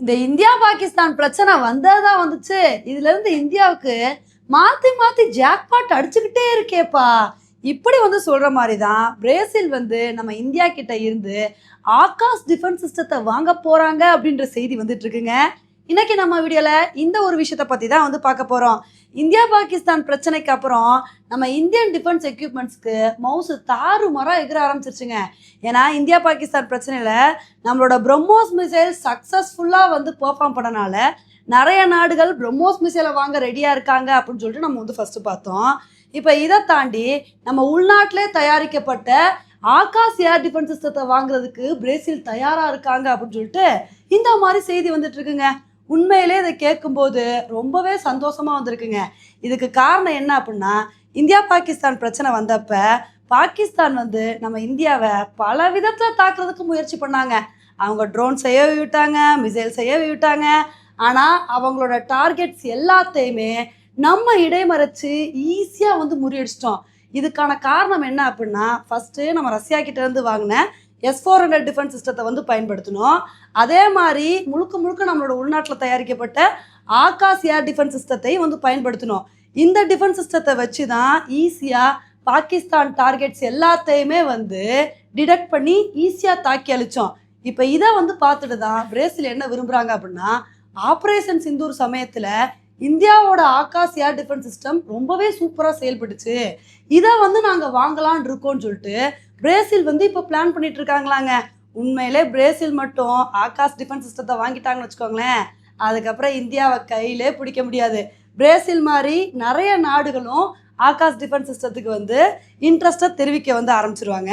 இந்த இந்தியா பாகிஸ்தான் பிரச்சனை வந்ததா வந்துச்சு. இதுல இருந்து இந்தியாவுக்கு மாத்தி மாத்தி ஜாக்பாட் அடிச்சுக்கிட்டே இருக்கேப்பா. இப்படி வந்து சொல்ற மாதிரி தான் பிரேசில் வந்து நம்ம இந்தியா கிட்ட இருந்து ஆகாஷ் டிஃபென்ஸ் சிஸ்டத்தை வாங்க போறாங்க அப்படின்ற செய்தி வந்துட்டு இருக்குங்க. இன்னைக்கு நம்ம வீடியோல இந்த ஒரு விஷயத்த பத்தி தான் வந்து பார்க்க போறோம். இந்தியா பாகிஸ்தான் பிரச்சனைக்கு அப்புறம் நம்ம இந்தியன் டிஃபென்ஸ் எக்யூப்மெண்ட்ஸ்க்கு மவுசு தாறு மரம் எகிர ஆரம்பிச்சிருச்சுங்க. ஏன்னா இந்தியா பாகிஸ்தான் பிரச்சனையில் நம்மளோட பிரம்மோஸ் மிசைல் சக்ஸஸ்ஃபுல்லாக வந்து பெர்ஃபார்ம் பண்ணனால நிறைய நாடுகள் பிரம்மோஸ் மிசைலை வாங்க ரெடியாக இருக்காங்க அப்படின்னு சொல்லிட்டு நம்ம வந்து ஃபஸ்ட்டு பார்த்தோம். இப்போ இதை தாண்டி நம்ம உள்நாட்டிலே தயாரிக்கப்பட்ட ஆகாஷ் ஏர் டிஃபென்ஸ் சிஸ்டத்தை வாங்குறதுக்கு பிரேசில் தயாராக இருக்காங்க அப்படின்னு சொல்லிட்டு இந்த மாதிரி செய்தி வந்துட்டு இருக்குங்க. உண்மையிலே இதை கேட்கும்போது ரொம்பவே சந்தோஷமாக வந்திருக்குங்க. இதுக்கு காரணம் என்ன அப்படின்னா இந்தியா பாகிஸ்தான் பிரச்சனை வந்தப்ப பாகிஸ்தான் வந்து நம்ம இந்தியாவை பல விதத்தில் தாக்குறதுக்கு முயற்சி பண்ணாங்க. அவங்க ட்ரோன் செய்ய விட்டாங்க மிசைல் செய்ய விட்டாங்க. ஆனால் அவங்களோட டார்கெட்ஸ் எல்லாத்தையுமே நம்ம இடைமறைச்சு ஈஸியாக வந்து முறியடிச்சிட்டோம். இதுக்கான காரணம் என்ன அப்படின்னா ஃபஸ்ட்டு நம்ம ரஷ்யா கிட்டேருந்து வாங்கின எஸ் ஃபோர் ஹண்ட்ரட் டிஃபென்ஸ் சிஸ்டத்தை வந்து பயன்படுத்தணும் அதே மாதிரி முழுக்க முழுக்க நம்மளோட உள்நாட்டில் தயாரிக்கப்பட்ட ஆகாஷ் ஏர் டிஃபென்ஸ் சிஸ்டத்தையும் வந்து பயன்படுத்தணும் இந்த டிஃபென்ஸ் சிஸ்டத்தை வச்சு தான் ஈஸியாக பாகிஸ்தான் டார்கெட்ஸ் எல்லாத்தையுமே வந்து டிடெக்ட் பண்ணி ஈஸியாக தாக்கி அழிச்சோம். இப்போ இதை வந்து பார்த்துட்டு தான் பிரேசில் என்ன விரும்புகிறாங்க அப்படின்னா ஆப்ரேஷன் சிந்தூர் சமயத்தில் இந்தியாவோட ஆகாஷ் ஏர் டிஃபென்ஸ் சிஸ்டம் ரொம்பவே சூப்பராக செயல்பட்டுச்சு. இதை வந்து நாங்கள் வாங்கலான் இருக்கோம்னு சொல்லிட்டு பிரேசில் வந்து இப்போ பிளான் பண்ணிட்டு இருக்காங்களாங்க உண்மையிலே பிரேசில் மட்டும் ஆகாஷ் டிஃபென்ஸ் சிஸ்டத்தை வாங்கிட்டாங்கன்னு வச்சுக்கோங்களேன். அதுக்கப்புறம் இந்தியாவை கையிலே பிடிக்க முடியாது. பிரேசில் மாதிரி நிறைய நாடுகளும் ஆகாஷ் டிஃபென்ஸ் சிஸ்டத்துக்கு வந்து இன்ட்ரெஸ்ட்டை தெரிவிக்க வந்து ஆரம்பிச்சிருவாங்க.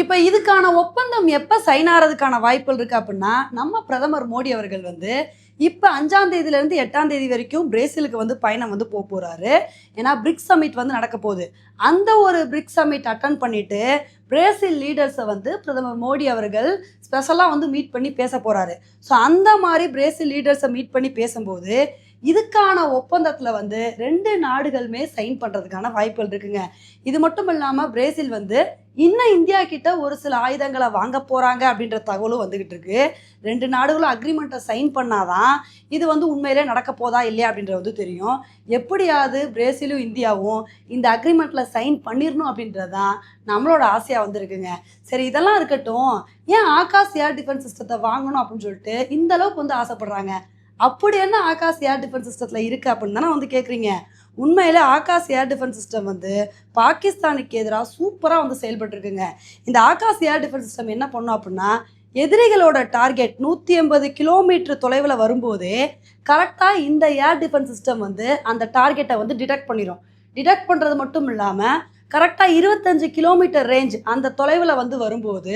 இப்போ இதுக்கான ஒப்பந்தம் எப்போ சைன் ஆகிறதுக்கான வாய்ப்புகள் இருக்கு அப்படின்னா நம்ம பிரதமர் மோடி அவர்கள் வந்து இப்போ அஞ்சாம் தேதியிலேருந்து எட்டாம் தேதி வரைக்கும் பிரேசிலுக்கு வந்து பயணம் வந்து போக போகிறாரு ஏன்னா பிரிக்ஸ் சமிட் வந்து நடக்க போகுது. அந்த ஒரு பிரிக்ஸ் சமிட் அட்டன் பண்ணிட்டு பிரேசில் லீடர்ஸை வந்து பிரதமர் மோடி அவர்கள் ஸ்பெஷலாக வந்து மீட் பண்ணி பேச போகிறாரு ஸோ அந்த மாதிரி பிரேசில் லீடர்ஸை மீட் பண்ணி பேசும்போது இதுக்கான ஒப்பந்தத்தில் வந்து ரெண்டு நாடுகளுமே சைன் பண்ணுறதுக்கான வாய்ப்புகள் இருக்குங்க. இது மட்டும் இல்லாமல் பிரேசில் வந்து இன்னும் இந்தியா கிட்ட ஒரு சில ஆயுதங்களை வாங்க போகிறாங்க அப்படின்ற தகவலும் வந்துகிட்டு இருக்கு. ரெண்டு நாடுகளும் அக்ரிமெண்ட்டை சைன் பண்ணாதான் இது வந்து உண்மையிலே நடக்க போதா இல்லையா அப்படின்றது வந்து தெரியும். எப்படியாவது பிரேசிலும் இந்தியாவும் இந்த அக்ரிமெண்ட்டில் சைன் பண்ணிடணும் அப்படின்றது தான் நம்மளோட ஆசையாக வந்திருக்குங்க. சரி இதெல்லாம் இருக்கட்டும். ஏன் ஆகாஷ் ஏர் டிஃபென்ஸ் சிஸ்டத்தை வாங்கணும் அப்படின்னு சொல்லிட்டு இந்த அளவுக்கு வந்து ஆசைப்படுறாங்க. அப்படி என்ன ஆகாஷ் ஏர் டிஃபென்ஸ் சிஸ்டத்தில் இருக்குது அப்படின்னு தானே வந்து கேட்குறீங்க உண்மையில் ஆகாஷ் ஏர் டிஃபென்ஸ் சிஸ்டம் வந்து பாகிஸ்தானுக்கு எதிராக சூப்பராக வந்து செயல்பட்டுருக்குங்க. இந்த ஆகாஷ் ஏர் டிஃபென்ஸ் சிஸ்டம் என்ன பண்ணும் அப்படின்னா எதிரிகளோட டார்கெட் நூற்றி எண்பது கிலோமீட்டர் தொலைவில் வரும்போது கரெக்டாக இந்த ஏர் டிஃபென்ஸ் சிஸ்டம் வந்து அந்த டார்கெட்டை வந்து டிடெக்ட் பண்ணிடும் டிடெக்ட் பண்ணுறது மட்டும் இல்லாமல் கரெக்டாக இருபத்தஞ்சு கிலோமீட்டர் ரேஞ்ச் அந்த தொலைவில் வந்து வரும்போது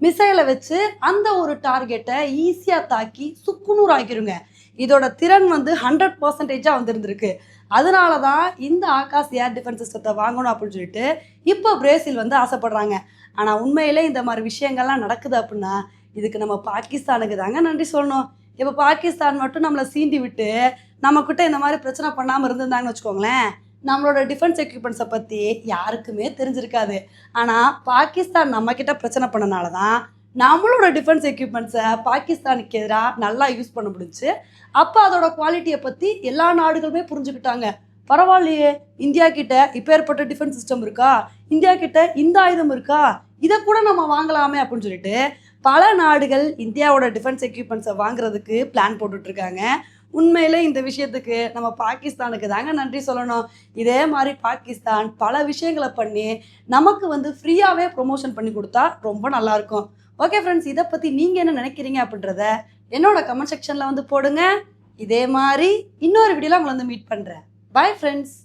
மிசைலை வச்சு அந்த ஒரு டார்கெட்டை ஈஸியாக தாக்கி சுக்குநூறு ஆக்கிருங்க இதோட திறன் வந்து ஹண்ட்ரட் பர்சன்டேஜாக வந்துருந்துருக்கு. அதனால தான் இந்த ஆகாஷ் ஏர் டிஃபென்ஸ் சிஸ்டத்தை வாங்கணும் அப்படின்னு சொல்லிட்டு இப்போ பிரேசில் வந்து ஆசைப்படுறாங்க. ஆனால் உண்மையிலே இந்த மாதிரி விஷயங்கள்லாம் நடக்குது அப்படின்னா இதுக்கு நம்ம பாகிஸ்தானுக்கு தாங்க நன்றி சொல்லணும். இப்போ பாகிஸ்தான் மட்டும் நம்மளை சீண்டி விட்டு நம்மக்கிட்ட இந்த மாதிரி பிரச்சனை பண்ணாமல் இருந்திருந்தாங்கன்னு வச்சுக்கோங்களேன் நம்மளோட டிஃபென்ஸ் எக்யூப்மெண்ட்ஸை பற்றி யாருக்குமே தெரிஞ்சிருக்காது. ஆனால் பாகிஸ்தான் நம்மக்கிட்ட பிரச்சனை பண்ணனால தான் நம்மளோட டிஃபென்ஸ் எக்யூப்மெண்ட்ஸை பாகிஸ்தானுக்கு எதிராக நல்லா யூஸ் பண்ண முடிஞ்சு அப்போ அதோட குவாலிட்டியை பற்றி எல்லா நாடுகளுமே புரிஞ்சுக்கிட்டாங்க. பரவாயில்லையே இந்தியா கிட்ட இப்பேற்பட்ட டிஃபென்ஸ் சிஸ்டம் இருக்கா? இந்தியா கிட்ட இந்த ஆயுதம் இருக்கா? இதை கூட நம்ம வாங்கலாமே அப்படின்னு சொல்லிட்டு பல நாடுகள் இந்தியாவோட டிஃபென்ஸ் எக்யூப்மெண்ட்ஸை வாங்குறதுக்கு பிளான் போட்டுட்ருக்காங்க உண்மையில இந்த விஷயத்துக்கு நம்ம பாகிஸ்தானுக்கு தாங்க நன்றி சொல்லணும். இதே மாதிரி பாகிஸ்தான் பல விஷயங்களை பண்ணி நமக்கு வந்து ஃப்ரீயாகவே ப்ரொமோஷன் பண்ணி கொடுத்தா ரொம்ப நல்லாயிருக்கும். ஓகே ஃப்ரெண்ட்ஸ் இதை பற்றி நீங்கள் என்ன நினைக்கிறீங்க அப்படின்றத என்னோட கமெண்ட் செக்ஷனில் வந்து போடுங்க. இதே மாதிரி இன்னொரு வீடியோவில் உங்களை வந்து மீட் பண்ணுறேன் பாய் ஃப்ரெண்ட்ஸ்